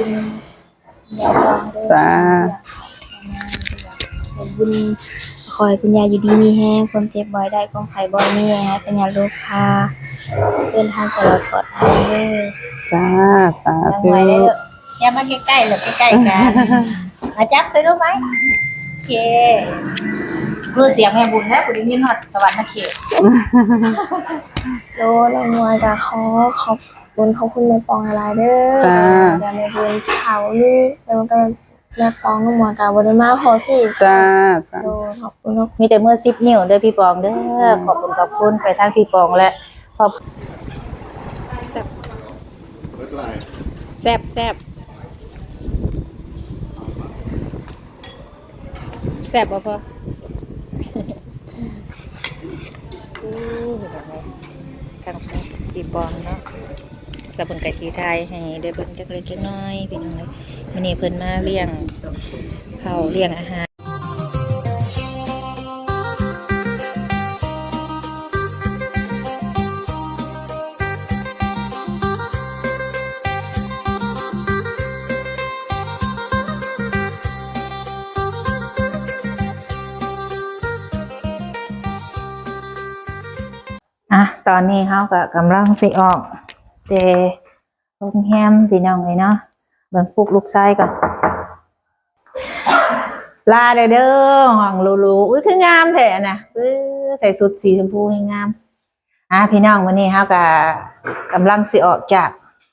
คุณยายฟองเด้อจ้าขอบคุณขอให้คุณยายอยู่ดีมีแห้งความเจ็บบ่อยได้ความไข้บ่อยมีให้เป็นยาลูกค่ะเดินทางตลอดปลอดภัยเด้อจ้าสายังธุไงได้ออย่ามาใกล้ๆหรอกใกล้ๆกันมาจับใส่รู้ไหมโอเคคือเสียงแม่บุญแม่บุญได้ยินฮอดสวรรค์นะเขต โลละมวยก็ขอขอบ คุณขอบคุณแม่ปองอะไรเด้อจ้าอย่าแม่บุญเขานี่แล้วก็แม่ปองน้องมวยก็บ่ได้มาพอพี่จ้าจ้าโลขอบคุณขอบคุณ มีแต่มือซิปนิ้วเด้อพี่ปองเด้อขอบคุณขอบคุณไปทางพี่ปองและขอบ แซ่บแซ่บแซ่บบ่พอ อู้ทางพี่ปองเนาะ กระบวนการทีไทยให้ได้เบิ่งจักเล็กจักน้อยพี่น้องเอ้ยมื้อนี้เพิ่นมาเลี้ยงเผาเลี้ยงอาหารอะตอนนี้เขาก็กำลังสิออก เจโรงแรมพี่น้องเลยเนาะเบิ่งปลุกลูกชายก่อนลาเด้อเด้อห้องหรูๆอุ้ยคืองามแท้นะปื้อใส่สุดสีชมพูให้งามอะพี่น้องวันนี้เขาก็กำลังสิออกจาก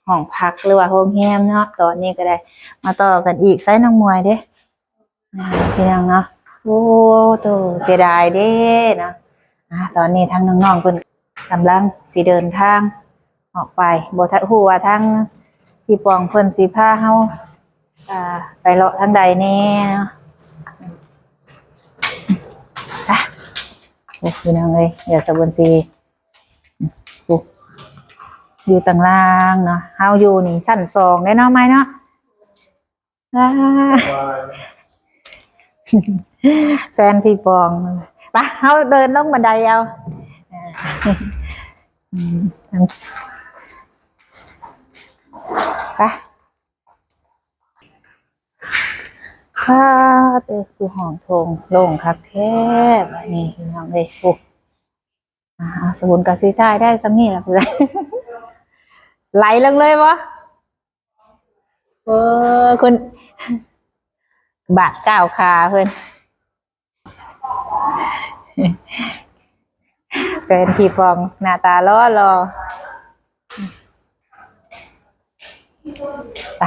ห้องพักหรือว่าโรงแรมเนาะตอนนี้ก็ได้ มาต่อกันอีกไซน้องมวยเด้อ่าพี่น้องเนาะโอ้โตเสียดายเด้เนาะอะตอนนี้ทั้งน้องๆเพิ่นกำลังสิเดินทาง ออกไปบ่ทันฮู้ว่าทางพี่ปองเพิ่นสิพาเฮาอ่าไปเลาะทางใดแน่เนาะอะโอ้พี่น้องเอ้ยอย่าสะบนสีโอ้อยู่ต่างล่างเนาะเฮาอยู่นี่ชั้นสองได้เนาะไหมเนาะแฟนพี่ปองไปเฮาเดินลงบันไดเอา ไปข้าเตอคือห้องโถงโล่งคักแคบนี่พี่น้องเลยโอ้อ่าสมุนกสิทายได้สักนี่ละเพื่อนไหลลงเลยวะเออคุณบาดก้าวขาเพื่อนเป็นพี่ปองหน้าตาล้อรอ ไป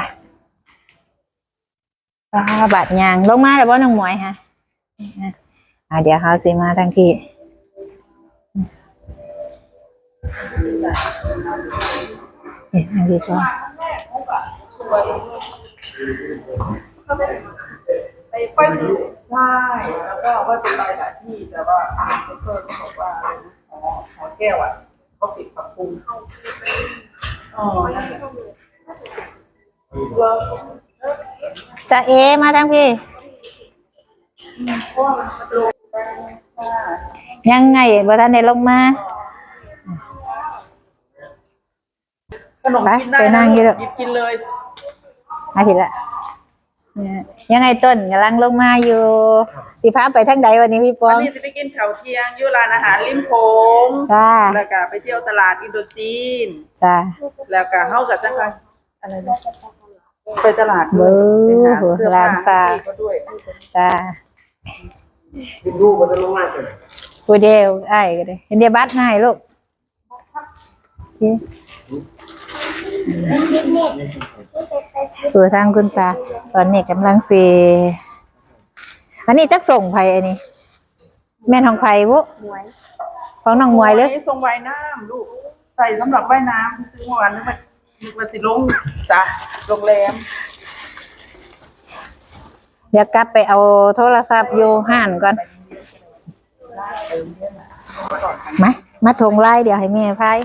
ป้าบาดยางลงมาแล้วบ่น้องหมวยฮะอ่าเดี๋ยวเขาสิมาทางที่เห็นทางที่ก่อนไปไปใช่แล้วก็ว่าจะไปหลายที่แต่ว่าเพื่อนก็บอกว่าหอหอแก้วอะเขาปิดปรับปรุงอ๋อ จะเอมาทางพี่ ยังไงบ่ทันได้ลงมาขนมกินได้ไปนั่งอยู่เถอะหยิบกินเลยมาผิดละเนี่ยยังไงต้นกำลังลงมาอยู่สิพาไปทางใดวันนี้พี่ปวัอนงนี้จะไปกินข้าวเที่ยงอยู่ร้านอาหารริมโขงจ้าแล้วก็ไปเที่ยวตลาดอินโดจีนจ้าแล้วก็เฮากับจังหวัด อะไรนะไปตลาดเบ้อไปหาเสื้อผ้าร้านซาให้เขาด้วยจ้าดูมันจะลงมาเกิดผู้เดียวไอ้ก็ได้เห็นเดียบัตรให้ลูกโอเคตัวทางคุณตา ตอนนี้กำลังสีอันนี้จักส่งไผอันนี้ แม่นของไผบุของน้องมวยเลยทรงว่ายน้ำลูก ใส่สำหรับว่ายน้ำซื้อเมื่อวานนึกว่า นึกว่าสิลงสระโรงแรมเดี๋ยวกลับไปเอาโทรศัพท์อยู่ห้านก่อนมามาทงไล่เดี๋ยวให้แม่พาย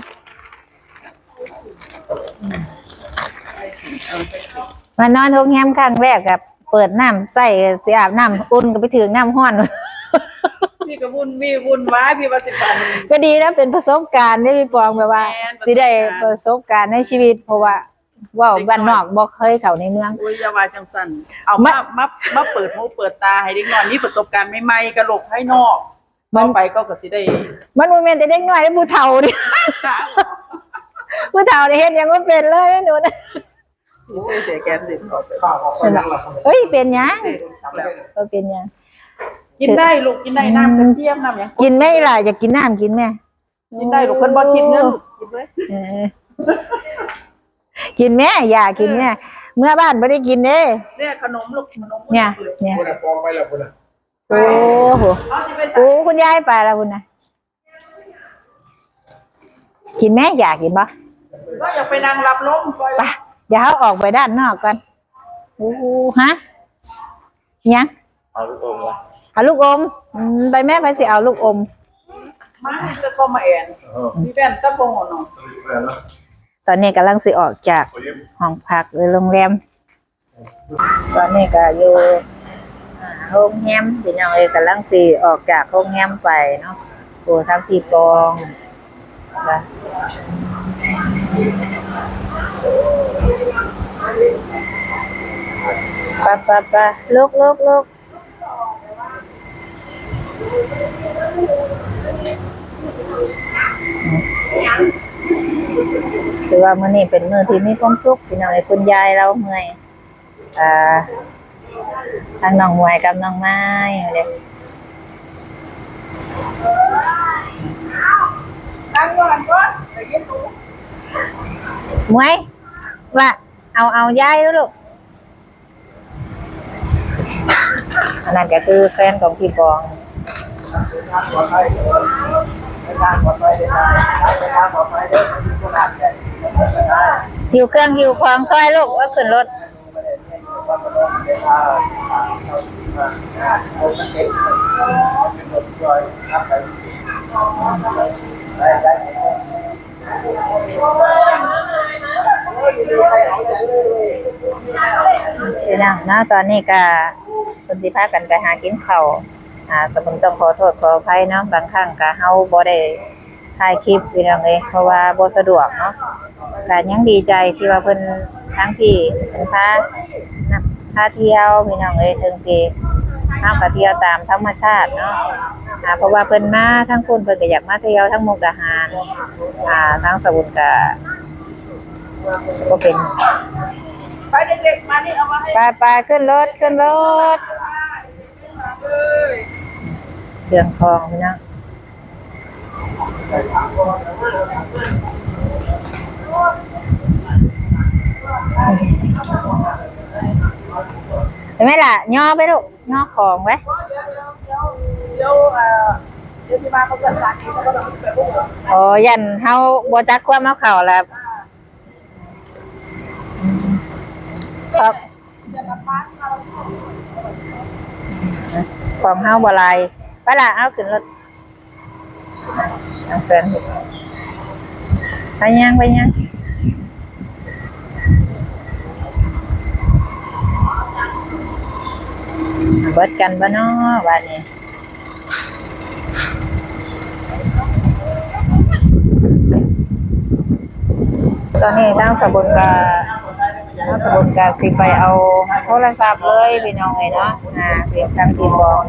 มานอนโรงแรมครั้งแรกกับเปิดน้ำใส่สิอาบน้ำอุ่นก็ไปถึงน้ำห้อน พี่ก็วุ่นวี่วุ่นวายพี่ว่าสิปัน ก็ดีนะเป็นประสบการณ์ที่พี่ปองแบบว่าแม่นสิได้ปประระสบการณ์สบการณ์ในชีวิต เพราะว่าเว่าบ้านนอกบ่เคยเข้าในเมืองโอ้ยอยาวาจังสันเอามา มามาเปิดหูเปิดตาให้เด็กน้อยมีประสบการณ์ใหม่ๆกระโหลกให้นอกมัมันนไปก็ก็สิได้มันบ่แม่นแต่เด็กน้อยเด้อผู้เฒ่าดิผู้เฒ่านี่เฮ็ดหยังบ่เป็นเลยหนูนะมีเสียเสียแกนเด็กออกไปเฮ้ยเป็นหยังก็เป็นหยัง กินได้ลูกกินได้น้ำกระเจี๊ยบน้ำหยังกินไหม่ล่ะอยากกินน้ำกินแม่กินได้ลูกเพิ่นบ่คิดเงินลูกกินเลยเออกินแม่อย่ากินแม่เมื่อบ้านไม่ได้กินเด้เนี่ยขนมลูกขนมเนี่ยเนี่ยคนน่ะปองไปแล้วคนน่ะโอ้โหเอาสิไปใส่โอ้คุณยายไปแล้วคุณนะกินแม่อยากกินปะก็อยากไปนั่งรับลมปล่อยไปเดี๋ยวเขาออกไปด้านนอกก่อนโอ้โหฮะยังเอาลูกอมวะ เอาลูกอมอืมไปแม่ไปสิเอาลูกอม มาให้จะก็มาแอนเออมีแว่นตะโพงเนาะแล้วเนาะตอนนี้กำลังสิออกจากโอ้ยห้องพักหรือโรงแรม ตอนนี้ก็อยู่อ่าโรงแรมพี่น้องเอยกำลังสิออกจากโรงแรมไปเนาะโอ้ทำที่ปองนะปะปะปะลุกลุกลุก คือว่ามื้อนี้เป็นมื้อที่มีความสุขพี่น้องเอ้คุณยายเราเมื่อยอ่าทางน้องหมวยกับน้องไม้เด้นั่งก่อนก่อนเดี๋ยมวยว่าเอาเอายายแล้วลูกอันนั้นก็คือแฟนของพี่ปอง หิวเครื่องหิวของซอยลูกว่าขึ้นรถพี่น้องเนาะตอนนี้ก็คนสิพากันไปหากินข้าว อ่าสมุนต้องขอโทษขออภัยเนาะบางครั้งก็เฮาบ่ได้ถ่ายคลิปพี่น้องเอ้ยเพราะว่าบ่สะดวกเนาะก็ยังดีใจที่ว่าเพิ่นทั้งพี่เพิ่นพานักพาเที่ยวพี่น้องเอ้ยถึงสิเฮาก็เที่ยวตามธรรมชาติเนาะอ่าเพราะว่าเพิ่นมาทั้งคุณเพิ่นก็อยากมาเที่ยวทั้งมุกดาหารอ่าทั้งสมุนก็ก็เป็นไปเด็กๆมานี่เอามาให้ไปไปขึ้นรถขึ้นรถเลย เรื่องคลองพี่น้องเห็นไหมล่ะ ย่อไปลูกย่อของไว้เดี๋ยวเอ่อเดี๋ยวที่มาเขาก็สั่งอีกเขาก็ต้องไปพวกเราโอ้ยันเฮาบ่จักความเอาเข่าแล้วครับของเฮาบ่ลาย ไปล่ะเอาขึ้นรถทางแฟนไปยังไปยังเบิดกันบ่เนาะบัดนี้ตอนนี้ทางสบุนกาทางสบุนกาสิไปเอาโทรศัพท์เลยพี่น้องเอ้ยเนาะอ่าเพียงทางทีมบอก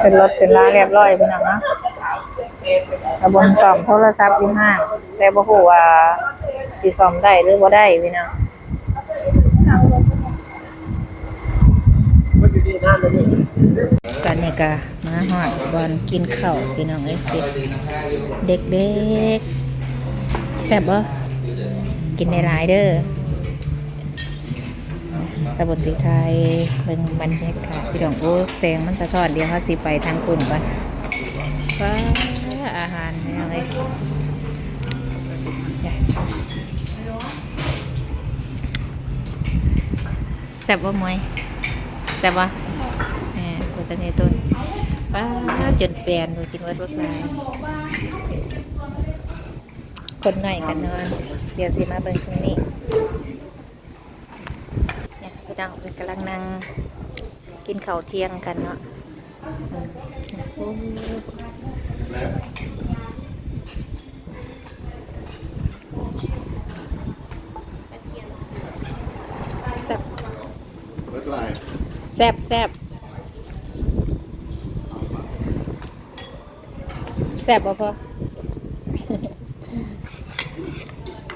ขึ้นรถขึ้นลาเรียบร้อยพี่น้องเนาะตะบนซ่อมโทรศัพท์อยู่ห้างแต่บ่ฮู้ว่าสิซ่อมได้หรือบ่ได้พี่น้องมันอยู่ที่นั่นเลยกันนี่ก็ มาฮอดบอนกินข้าวพี่น้องเอ้ยเด็กเด็กแซ่บบ่กินได้หลายเด้อตะบนสีไทยเบิ่งบรรยากาศพี่น้องโอ้แสงมันสะท้อนเดี๋ยวเขาสิไปทางปุ่นก่อนว้าอาหารพี่น้องเอ้ยแซ่บบ่มวยแซ่บบ่แหมกูตั้งไงต้น ป้าจนเปลนดูกินวัดวัดลายคนหน่อยกันนอน เดี๋ยวสิมาเบิ่งตรงนี้เน้องเพิ่นกำลังนั่งกินข้าวเที่ยงกันเนาะแซบแซ่บแซ่บ ซ่บบ่พอ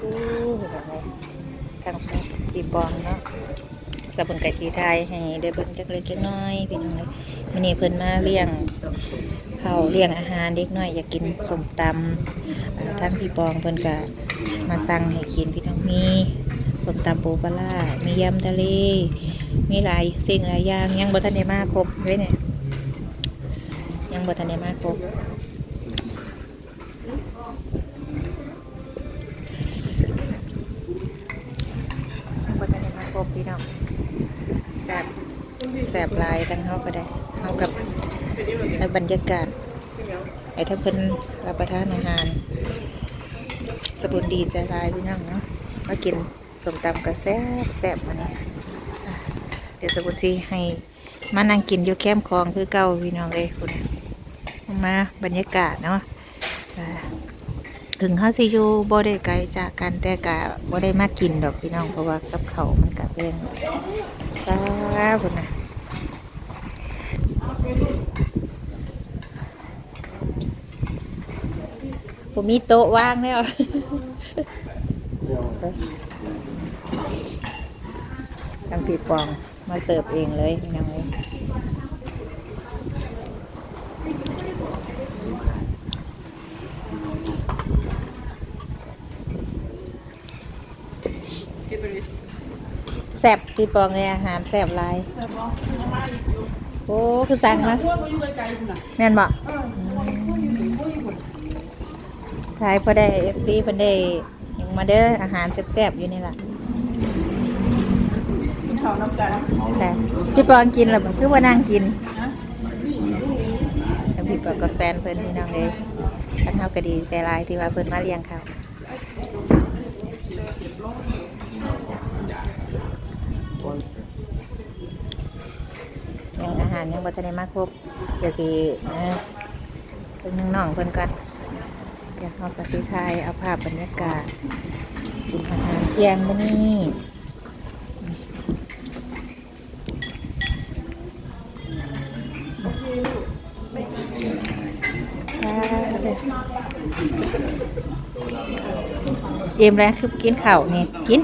อู้หูดอกไม้ทางปีบองเนาะสบุนไก่ทีไทยให้ได้เบิ่งจักเล็กจักน้อยพี่น้องเลยมื้อนี้เพิ่นมาเลี้ยงข้าวเลี้ยงอาหารเด็กน้อยอยากกินส้มตำอ่าทางพี่ปองเพิ่นก็มาสั่งให้กินพี่น้องมีส้มตำปูปลาร้ามียำทะเล มีหลายสิ่งหลายอย่างยังบ่ทันได้มาครบเว้ยเนี่ยยังบ่ทันได้มาครบ บ่ทันได้มาครบพี่น้องแซบแซบลายกันเฮาก็ได้เฮากับในบรรยากาศไอ้ถ้าเพิ่นรับประทานอาหาร สบุนดีใจลายพี่น้องเนาะมากินสมตำก็แซบแซบมานี่เดี๋ยวสบุนซีให้มานั่งกินอยู่แคมคลองคือเก่าพี่น้องเลยคุณมาบรรยากาศเนาะถึงเขาสิอยู่บ่ได้ไกลจากกันแต่กะบ่ได้มากินดอกพี่น้องเพราะว่ากับเขา กะแพงจ้าบุนะผมมีโต๊ะว่างแล้วทางปีปองมาเสิร์ฟเองเลยพี่น้องเอ้ย คิดไปดิ แซ่บปีปองเลยอาหารแซ่บหลายโอ้คือสั่งนะพวกมันอยู่ไกลๆคุณน่ะแม่นบอกเออพวกอยู่ถึงพวกอยู่คุณทายพอได้เอฟซีเพิ่นได้ยังมาเด้ออาหารแซ่บๆอยู่นี่ล่ะกินข้าวน้ำกันใช่พี่ปองกินแล้วบ่คือว่านั่งกินนะทางพี่ปองกับแฟนเพิ่นพี่น้องเอ้ยท่านเฮาก็ดีใจหลายที่ว่าเพิ่นมาเลี้ยงข้าาหารยังบ่ทันได้มาครบเดี๋ยวสินะเพิ่นนึงน้องเพิ่นก่อนเดี๋ยวเฮาก็สิถ่ายเอาภาพบรรยากาศกินอาหารเที่ยงมื้อนี้เอ็มแล้วคือกินข้าวนี่กิน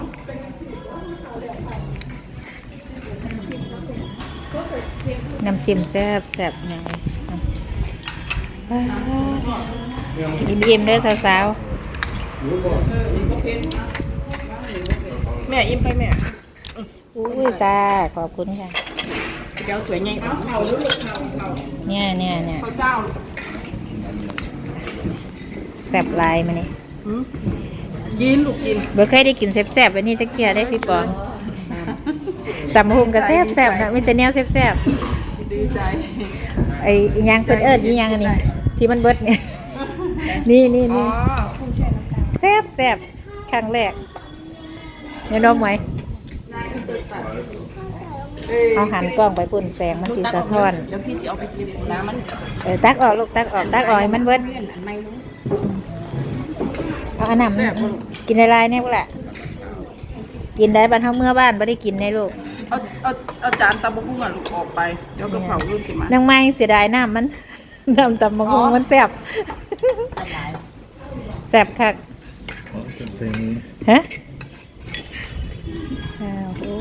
จิ้มแซ่บแซ่บหน่อยยิ้มยิ้มๆเด้อสาวแม่อิ่มไปแม่ๆอุ้ยตาขอบคุณค่ะเดี๋ยวสวยไงเอาเขาลูกเขาเขาเนี่ยเนี่ยเนี่ยเขาเจ้าแซ่บหลายมานี่หืมกินลูกกินบ่เคยได้กินแซ่บๆแบบนี้จักเที่ยได้พี่ปองตำบักหุงก็แซ่บแซ่บๆนะมีแต่แนวแซ่บดี ใจๆไอ้อิหยังเพิ่นเอิ้นอีหยังอันนี้ที่มันเบิดเนี่ย นี่นี่อ๋อนี่พุ่งแช่น้ำตาลแซ่บแซ่บครั้งแรกเนี่ยน้องไหมนายคือเปิดตัดเอ้ยเอาหันกล้องไปปุ่นแสงมันสิสะท้อนเดี๋ยวพี่จะเอาไปกินน้ำมันเออตักออกลูกตักออกตักออกให้มันเบิดอันไม่รู้เอาอันนั้นกินในลายเนี่ยพวกแหละกินได้บ้านเฮาเมื่อบ้านไม่ได้กินในลูก เอาเอาเอาจานตำบักหุ่งอะลูกออกไปเดี๋ยวกระเพราลูกสิมานางไม้เสียดายน้ำมัน น้ำตำบักหุ่งมันแซ่บแซ่บคักฮะอ้าวโอ้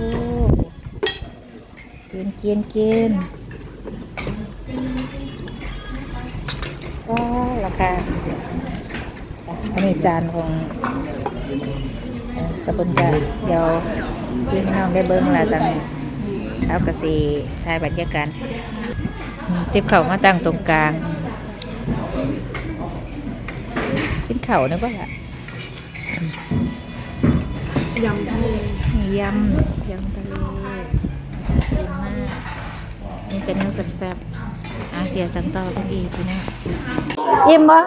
กินกินกินว้าวราคาอันนี้จานของเอ่อสบุนจะเดี๋ยว พี่น้องได้เบิ้งและจังเอากระสีถ่ายบรรยากาศอืมเจ็บเข่ามาตั้งตรงกลางกินเข่านะบ่ล่ะยำทะเลมียำยำทะเลน่ากินมากนี่เป็นเนื้อแซ่บๆอะเดี๋ยวจังต่อกันอีกทีนะอิ่มบ่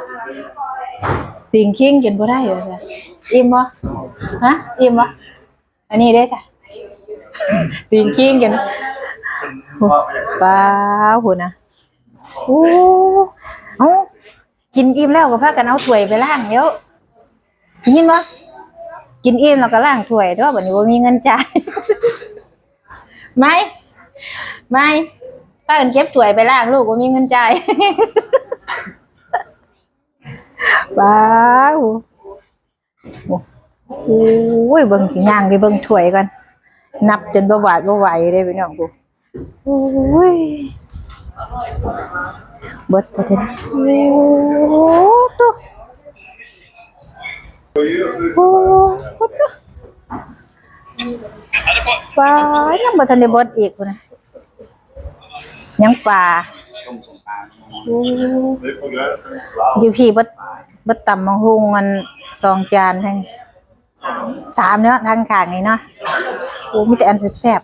ปิงคิงจนบ่ได้เหรอจ้ะอิ่มบ่ฮะอิ่มบ่ อันนี้ได้จ้ะปีนกิ้งกันป้าหุ่นนะโอ้เอากินอิ่มแล้วก็พากันเอาถ้วยไปล้างเดี๋ยวยินบ่กินอิ่มแล้วก็ล้างถ้วยเด้อบัดนี้บ่ามีเงินจ่ายไม่ไม่ป้ากันเก็บถ้วยไปล้างลูกบ่ามีเงินจ่ายป้าว โอ้ยเบิ่งสิย่างดิเบิ่งถ้วยก่อนนับจนบ่หวาดบ่ไหวเด้พี่น้องกูโอ้ยเบิดเท่าเด้โอ้ตัวโอ้ตัวปลายังบ่ทันได้เบิดอีกนะยังปลาอยู่พี่บดบดตำมังหุงมันสองจานทั้ง สามเนาะทางขางนี่เนาะโอ้มีแต่อันแซ่บ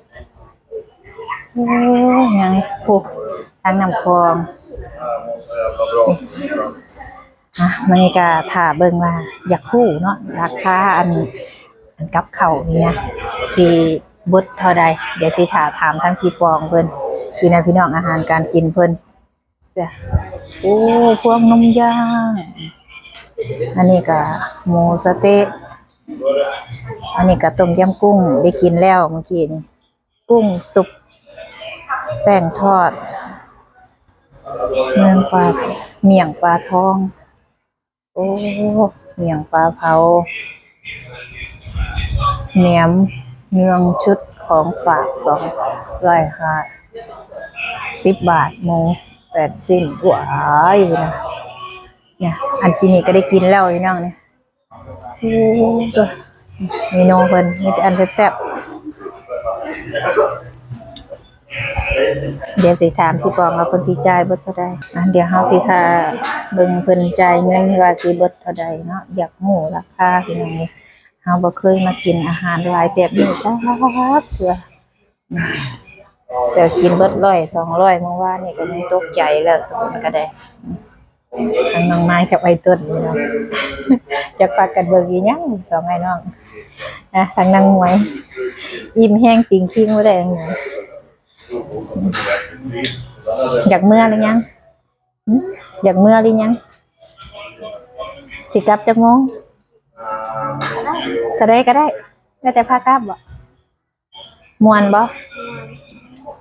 ๆโอ้ยังไงโอ้ทางน้ำคลองอะมันนี่ก็ถ่าเบิ่งว่าอยากคู่เนาะราคาอันอันกับเข่าวนี่นะสิเบดเท่าใดเดี๋ยวสิถาถามทั้งพี่ปองเพิ่นพี่น้องพี่น้องอาหารการกินเพิ่นจ้ะโอ้พวกนมย่าง อันนี้ก็หมูสเต๊ะ อันนี้ก็ต้มยำกุ้งได้กินแล้วเมื่อกี้นี่กุ้งสุกแป้งทอด เมืองปลาเมี่ยงปลาทอง โอ้เมี่ยงปลาเผาแหนมเนืองชุดของฝากสองร้อยห้าสิบบาทหมูแปดชิ้นหวายอยู่นะเนี่ยอันกินนี่ก็ได้กินแล้วอยู่นั่งเนี่ย โอ้ตัวเมนูเพิ่นมีแต่อันแซ่บๆเดี๋ยวสิถามพี่ปองว่าเพิ่นสิจ่ายเบิดเท่าใดอะเดี๋ยวเฮาสิทาเบิ่งเพิ่นจ่ายเงินว่าสิเบิดเท่าใดเนาะอยากรู้ราคาพี่น้องเฮาบ่เคยมากินอาหารหลายแบบนี้จ้าเพื่อแต่กินเบิดร้อยสองร้อยเมื่อวานนี่ก็ยังตกใจแล้วสมมติก็ได้ ทางน้องไม้กับไอ้ต้นนี่เนาะจะฝากกันเบิกอีหยังสองไอ้น้องนะทางนางมวยอิ่มแห้งติงชิงบ่ได้จังหยังอยากเมื่อหรือยังหึอยากเมื่อหรือยังสิกลับจักโมงก็ได้ก็ได้แล้แต่พากลับบ่ม่วนบ่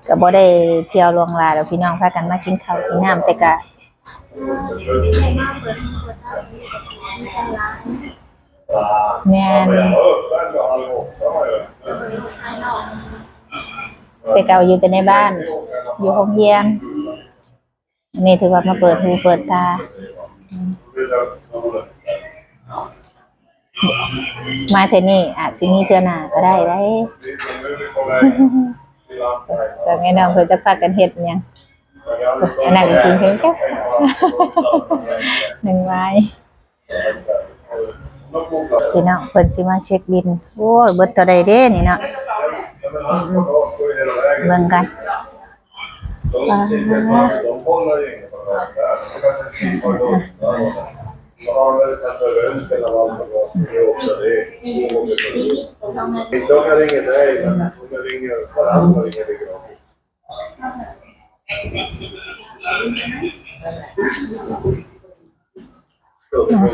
ก็บ่ได้เที่ยวลวงลาแล้วพี่น้องพากันมากินข้าวกินน้ำแต่ก็ แม่นแต่เก่าอยู่แต่ในบ้าน อยู่โรงเรียนอันนี่ถือว่ามาเปิดหูเปิดตา มาเทนี่อาจสิมีเทือหนาก็ได้ได้สังไงน้องเพิ่นจะพากันเฮ็ดหยัง อันนั้นกินเพิ่นแค่หนึ่งไม้พี่น้องเพิ่นสิมาเช็คบิน โอ้ยเบิดเท่าใดเด้นี่เนาะเบิ่งกัน De ringer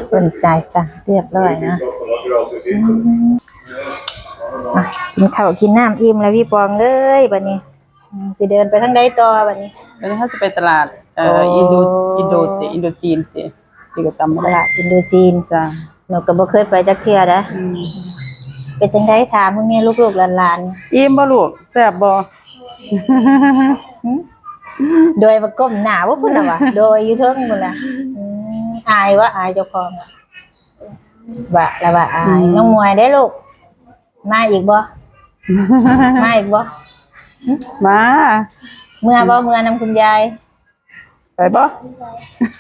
เพิ่นจ่ายตังค์เรียบร้อยนะ Som var gratis input. อะกินข้าวกินน้ำอิ่มแล้วพี่ปองเอ้ยบัดนี้อืมสิเดินไปทางใดต่อบัดนี้วันนี้เขาจะไปตลาดเอ่อโอ้อินโดอินโดเตอินโดจีนเตที่ก็จำไม่ตได้ลาดอินโดจีนจ้ะหนูก็บ่เคยไปจักเทื่อนะอืมเป็นจังไดถามพวกนี้ลูกๆหลานอิ่มบ่ลูกแซ่บบ่ๆ โดยบ่ก้มหน้าบ่พุ่นน่ะวะโดยอยู่เทิงพุ่นน่ะอืมอายว่าอายเจ้าของอะว่าแล้วว่าอายน้องมวยได้ลูกมาอีกบ่มาอีกบ่มาเมื่อบ่เมื่อนำคุณยาย ไปบ่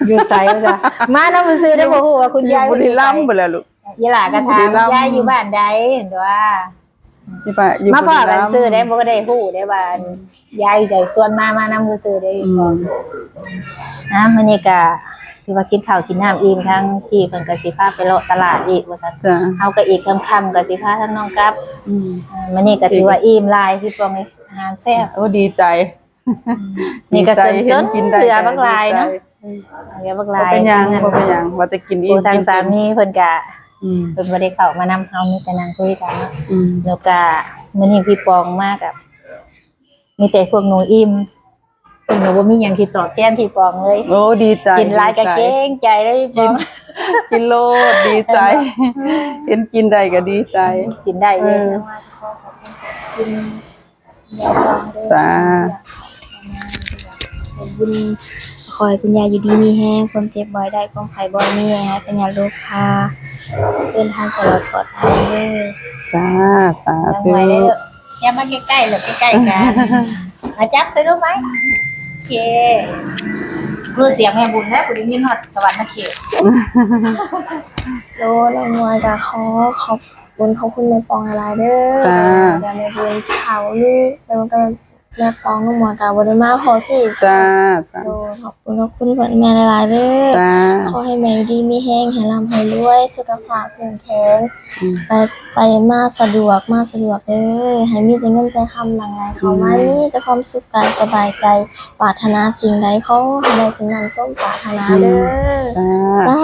อยู่ไสว่าจ้ะมานำซื้อได้บ่ฮู้ว่าคุณยายบุรีรัมย์ย์ไปแล้วลูก ยี่หลากระทาบุรีรัมย์ ยายอยู่บ้านใดเห็นว่า ที่ไปอยู่มาบุพ่อรีกัรันมย์ซื้อได้บ่ก็ได้ฮู้ได้ว่ายายอยู่ใจส่วนมามานำคือซื้อได้อืมนะมื้อนี้ก็ที่ว่ากินข้าวกินน้ำอิ่มทั้งพี่เพิ่นก็สิพาไปเลาะตลาดอีกว่าซั่นจ้ะเฮาก็อีกค่ำๆก็สิพาทั้งน้องกับอืมอ่ามื้อนี้ก็ถือว่าอิ่มหลายพี่ปองเอ้ยอาหารแซ่บ โอ้ดีใจนี่ก็ดีใจเกินเห็นกินได้เหลือบักหลายเนาะดีใจเหลือบักหบ่ลายเป็นหยังบ่เป็นหยังว่าแต่กินอิ่ผู้มทางกินสามีเพิ่นก็ อืมเพิ่นบ่ได้เข้ามานำเฮามีแต่นั่งคุยกันเนาะอืมแล้วก็มื้อนี้พี่ปองมากกับมีแต่พวกหนูอิ่มพวกหนูบ่มีหยังที่ตอบแทนพี่ปองเลย โอ้ดีใจกินหลายก็ดีใจเก่งใจเลยพี่ปอง กินโลดดีใจ เห็นกินได้ก็ดีใจ กินได้เลยเออคุณยายฟองเด้อจ้าขอบคุณข อให้คุณยายอยู่ดีมีแห้งความเจ็บบ่อยได้ความไข้บ่อยมีให้เป็นยาโรคค่ะเดินทางตลอดปลอดภัยเด้อจ้าสายังธุไงเด้ออย่ามาใกล้ๆหรอกใกล้ๆกันมาจับใส่รู้ไหมโอเคคือเสียงแม่บุญแม่บุญได้ยินฮอดสวรรค์นะเขตโลละมวยก็ขอขอบคุณขอบคุณแม่ปองอะไรเด้อจ้าอย่าแม่บุญเขานี่แล้วก็ แม่ปองน้องมวยก็บ่ได้มาขอพี่จ้าจ้าโลขอบคุณขอบคุณก่อนแม่หลายๆเด้อจ้าขอให้แม่อยู่ดีมีแห้งให้ร่ำให้รวย สุขภาพแข็งแรงอืมไปไปมาสะดวกมาสะดวกเด้อให้มีแต่เงินแต่คำหลังไหลเข้ามามีแต่ความสุขกายสบายใจปรารถนาสิ่งใดเขาให้ได้สิ่งนั้นสมปรารถนาเด้อจ้าสา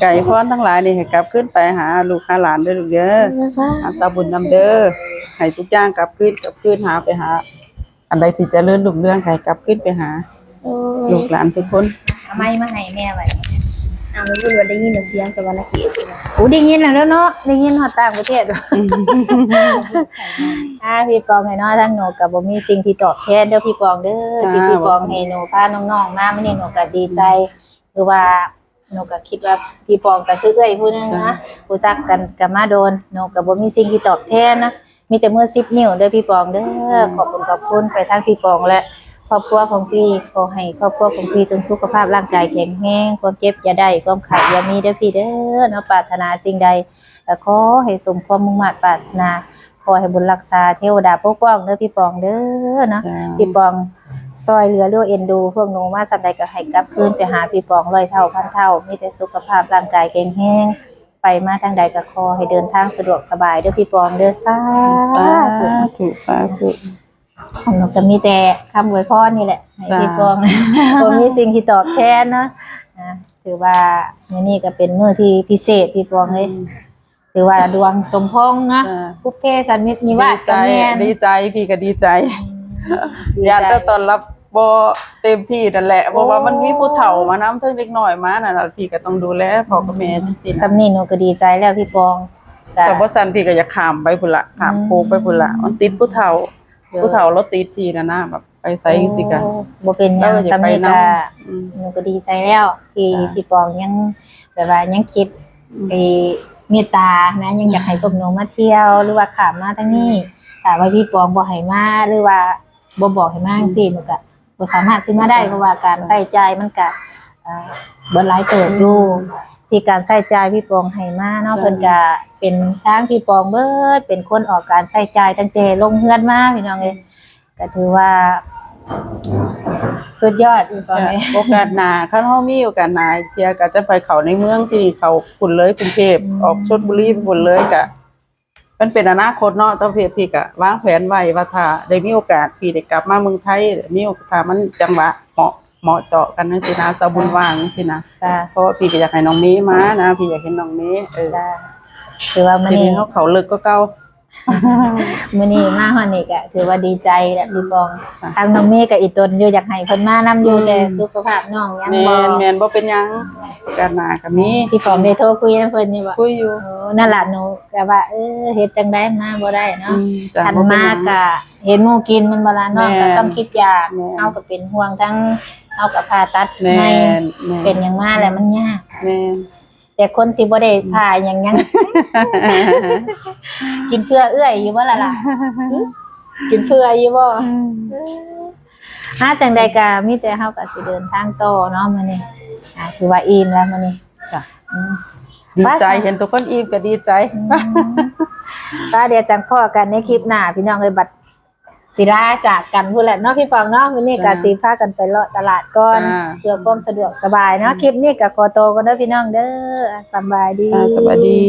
ไก่พรทั้งหลายนี่ให้กลับขึ้นไปหาลูกหาหลานเด้อลูกเด้อธุสาหาสาวบุญนำเด้อให้ทุกอย่างกลับขึ้นกลับขึ้นหาไปหา อันใดที่เจะเลื่อนลุกเรื่องให้กลับขึ้นไปหา โอ้ลูยกหลานทุกคนเอาไม้มาให้แม่ไว้เอาไม่พูดว่าได้ยินเสียงสวรรค์เขตโอ้ได้ยินแล้วเนาะได้ยินฮอดต่างประเทศอ่าพี่ปองให้เนาะทั้งหนูกับบ่มีสิ่งที่ตอบแทนเด้อพี่ปองเด้อที่พี่ปองให้หนูพาน้องๆมามื้อนี้หนูก็ดีใจคือว่าหนูก็คิดว่าพี่ปองก็คือเอ้อยผู้หนึงนะรู้จักกันกันมาโดนหนูก็บ่มีสิ่งที่ตอบแทนนะ มีแต่มือ10นิ้วเด้อพี่ปองเด้อขอบคุณขอบคุณไปทางพี่ปองและครอบครัวของพี่ขอให้ครอบครัวของพี่จงสุขภาพร่างกายแข็งแรงความเจ็บอย่าได้ความไข้อย่ามีเด้อพี่เด้อเนาะปรารถนาสิ่งใดก็ขอให้สมความมุ่งมั่นปรารถนาขอให้บุญรักษาเทวดาปกป้องเด้อพี่ปองเด้อเนาะจ้าพี่ปองซอยเหลือเรือเอ็นดู พวกหนูมาสักใดก็ให้กลับคืนไปหาพี่ปองร้อยเท่าพันเท่ามีแต่สุขภาพร่างกายแข็งแรง ไปมาทางใดก็ขอให้เดินทางสะดวกสบายเด้อพี่ปองเด้อสาสาธุธุสาธุของหนูก็มีแต่คำอวยพรนี่แหละให้พี่ปองบ่มีสิ่งที่ตอบแทนเนาะนะถือว่ามื้อนี้ก็เป็นมื้อที่พิเศษพี่ปองเอ้ยถือว่าดวงสมพงษ์นะจ้าพุกเพสันมิตรมีว่าใจะแม่ดีใจพี่ก็ดีใจดีญาติใจก็ตอนรับ บ่เต็มที่นั่นแหละเพราะว่ามันมีผู้เฒ่ามานํเพิ่งเล็กน้อยมาน่ะล่ะพี่ก็ต้องดูแลพ่อกับแม่จังซี่นะสำนีหนูก็ดีใจแล้วพี่ปองก็แต่บ่ซั่นพี่ก็อยากข้ามไปพุ่นละข้ามโคกไปพุ่นละมันติดผู้เฒ่า ผู้เฒ่ารถติดพี่น่ะนะแบบไปไสจังซี่ก็โอ้บ่เป็นหยังเราอยากสำนีไปก็นำอืมหนูก็ดีใจแล้วที่จ้ะ พี่ปองยังแบบว่ายังคิดไปเมตตานะยังอยากให้พวกหนูมาเที่ยวหรือว่าขามมาทั้งนี้แต่ว่าพี่ปองบ่ให้มาหรือว่าบ่บอกให้มาจังซี่หนูก็ บ่สามารถสิมาได้เพราะว่าการใส่ใจายมันก็อ่าบ่หลายเติบอยู่ที่การใส่ใจายพี่ปองให้มาเนาะจ้ะเพิ่นก็เป็นทางพี่ปองเบิด เป็นคนออกการใส่ใจายตั้งแต่ลงเฮือนมาพี่น้องเอ้ยก็ถือว่า สุดยอดพี่ปองเอ้ย โอกาสหน้าคันเฮามีโอกาสหน้าเที่ยก็จะไปเข้าในเมืองที่เขาพุ่นเลยกรุงเทพอืมออกชลบุรีพุ่นเลยก็ มันเป็นอนาคตเนาะแตอนพี่พี่ก็วางแผนไว้ว่าถ้าได้มีโอกาสพี่ได้กลับมาเมืองไทยมีโอกาสถ้ามันจังหวะเหมาะเหมาะเจาะกันจังซี่นะสาวบุญว่างจังซี่นะจ้า เพราะว่าพี่ก็อยากให้น้องเมย์มานะ พี่อยากเห็นน้องเมย์เออจ้าถือว่ามื้อทีนี้นี้เขาเขาเลิกก็เก่า มื้อนี้มาฮอดนี่ก็ถือว่าดีใจแหละพี่ปองค่ะทางน้องเมย์กับอีตนอยู่อยากให้เพิ่นมานํอยู่แต่สุขภาพน้องยังแมบ่นแมนบ่เป็นหยังโอกาสหน้าก็มีพี่ปองได้โทรคุยกับเพิ่นนี่บ่คุยอยู่ โอ้นั่นล่ะหนูก็ว่าเออเฮ็ดจังได๋มาบ่ได้เนาะจ้ะคันบ่เป็นมาหยังก็เห็นหมู่กินมันบ่ล่ะน้องแม่ก็นต้องคิดอยากแม่นเฮาก็เป็นห่วงทั้งเฮาก็ผ่าตัดแม่ในนแม่นเป็นหยังมาแล้วมันยาก แม่น แต่คนที่บ่ได้ผ่าหยังยัง กินเพื่อเอื้อยอยู่บ่ล่ะล่ะกินเพื่ออยู่บ่หาจังใดก็มีแต่เฮาก็สิเดินทางต่อเนาะมื้อนี้อ่าคือว่าอิ่มแล้วมื้อนี้จ้ะ อืม ดีใจไปค่ะเห็นทุกคนอิ่มก็ดีใจป้าเดี๋ยวจังพ่อกันในคลิปหน้าพี่น้องเอ้ยบัด สิลาจากกันพูดแหละเนาะพี่ปองเนาะวันนี้ก็จ้าสิพากันไปเลาะตลาดก่อนจ้าเพื่อความสะดวกสบายเนาะคลิปนี้ก็ขอโตวกันเด้อพี่น้องเด้อสำบายดีสวัสดี